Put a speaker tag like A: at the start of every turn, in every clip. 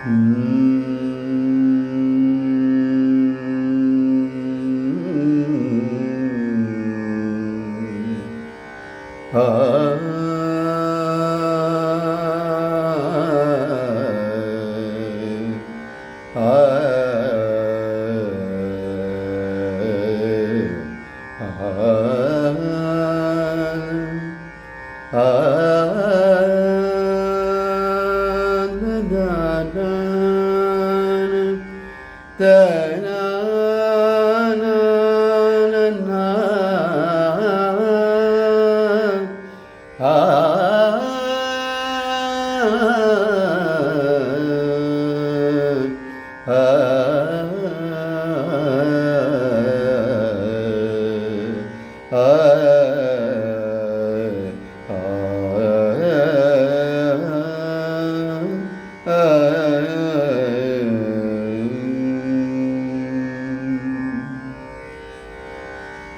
A: Ah Ah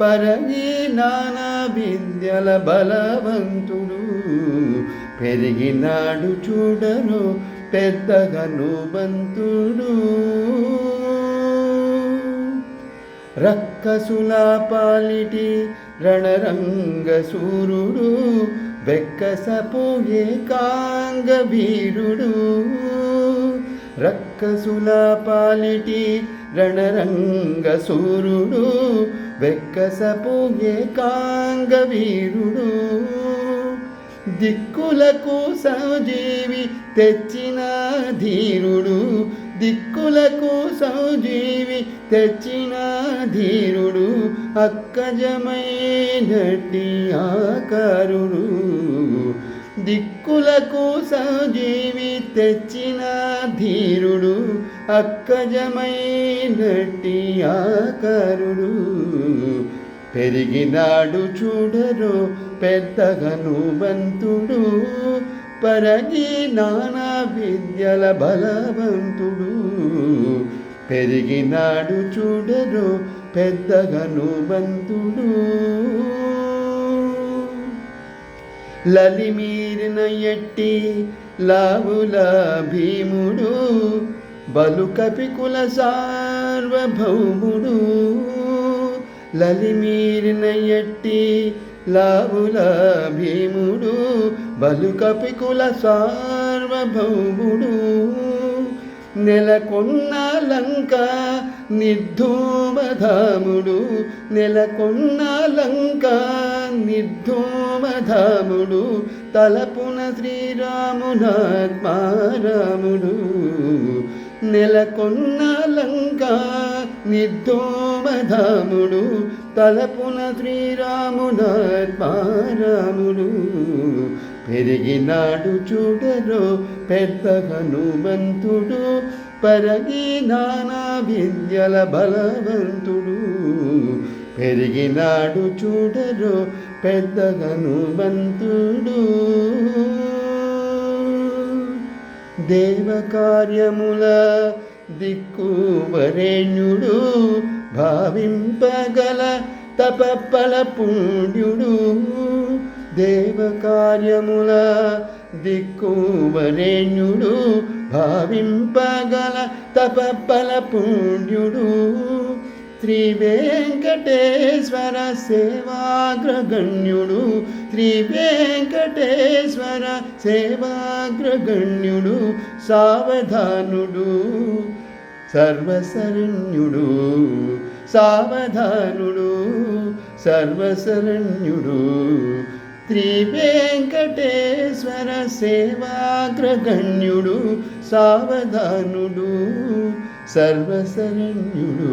A: పరగి నానా విద్యల బలవంతుడు పెరిగినాడు చూడరు పెద్ద హనుమంతుడు రక్కసుల పాలిటి రణరంగ సూర్యుడు వెక్కసపు ఏకాంగ వీరుడు. రక్కసుల పాలిటి రణరంగ సూరుడు వెక్కసపు ఏకాంగ వీరుడు దిక్కులకు సంజీవి తెచ్చిన ధీరుడు. దిక్కులకు సంజీవి తెచ్చిన ధీరుడు. అక్కజమైనటి ఆకారుడు. దిక్కులకు సంజీవి తెచ్చిన ధీరుడు. అక్కజమైనట్టి ఆకారుడు. పెరిగినాడు చూడరు పెద్దగను బంతుడు పరగి నానా విద్యల బలవంతుడు. పెరిగినాడు చూడరు పెద్దగను బంతుడు లలిమీరిన ఎట్టి లావుల భీముడు. బలు కపికుల సార్వభౌముడు లలిమీరిన ఎట్టి లావుల భీముడు బలు కపికుల సార్వభౌముడు. నెలకొన్న లంక నిర్ధూమధాముడు నెలకొన్న లంక నిర్ధూమధాముడు తలపున శ్రీరామునాత్మారాముడు. నెలకొన్న లంక నిర్ధూమధాముడు తలపున శ్రీరామునాత్మారాముడు పెరిగినాడు చూడరు పెద్ద హనుమంతుడు పరగి నానా విద్యల బలవంతుడు. పెరిగినాడు చూడరు పెద్ద హనుమంతుడు. దేవకార్యముల దిక్కు వరేణ్యుడు భావింపగల తపప్పల పుణ్యుడు. దేవకార్యముల దిక్కు వరేణ్యుడు భావింపగల తపప్పల పుణ్యుడు. శ్రీ వెంకటేశ్వర సేవాగ్రగణ్యుడు శ్రీ వెంకటేశ్వర సేవాగ్రగణ్యుడు సావధానుడు సర్వశరణ్యుడు సావధానుడు సర్వశరణ్యుడు. శ్రీ వెంకటేశ్వర సేవాగ్రగణ్యుడు సావధానుడు సర్వశరణ్యుడు.